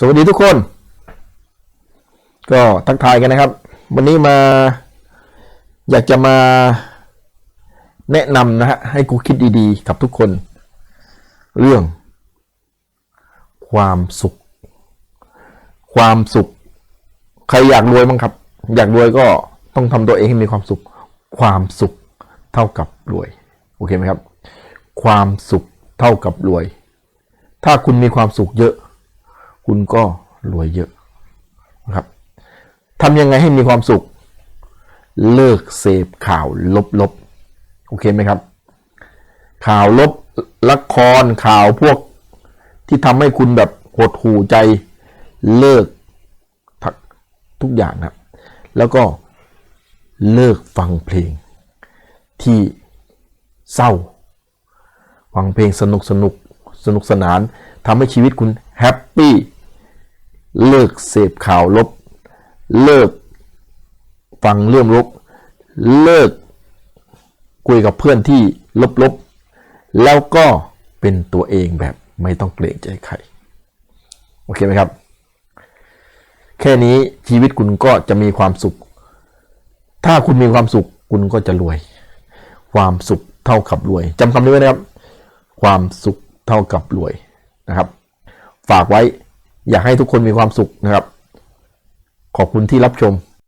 สวัสดีทุกคน ก็ทักทายกันนะครับ วันนี้มาอยากจะมาแนะนำนะฮะให้กูคิดดีๆ กับทุกคน เรื่อง ความสุข ความสุข ใครอยากรวยบ้างครับ อยากรวยก็ต้องทำตัวเองให้มีความสุข ความสุขเท่ากับรวย โอเคไหมครับ ความสุขเท่ากับรวย ถ้าคุณมีความสุขเยอะ คุณก็รวยเยอะนะครับทำยังไงให้มีความสุข เลิกเสพข่าวลบๆ โอเคไหมครับ ข่าวลบละครข่าวพวกที่ทำให้คุณแบบหดหู่ใจเลิกทักทุกอย่างนะครับ แล้วก็เลิกฟังเพลง ที่เศร้า ฟังเพลงสนุกสนุกสนุกสนานทำให้ชีวิตคุณแฮปปี้ เลิกเสพข่าวลบ เลิกฟังเรื่องลบเลิกคุยกับเพื่อนที่ลบๆ แล้วก็เป็นตัวเองแบบไม่ต้องเกรงใจใคร โอเคไหมครับ แค่นี้ชีวิตคุณก็จะมีความสุข ถ้าคุณมีความสุขคุณก็จะรวย ความสุขเท่ากับรวยจำคำนี้ไว้นะครับ ความสุขเท่ากับรวยนะครับ ฝากไว้ อยากให้ทุกคนมีความสุขนะครับ ขอบคุณที่รับชม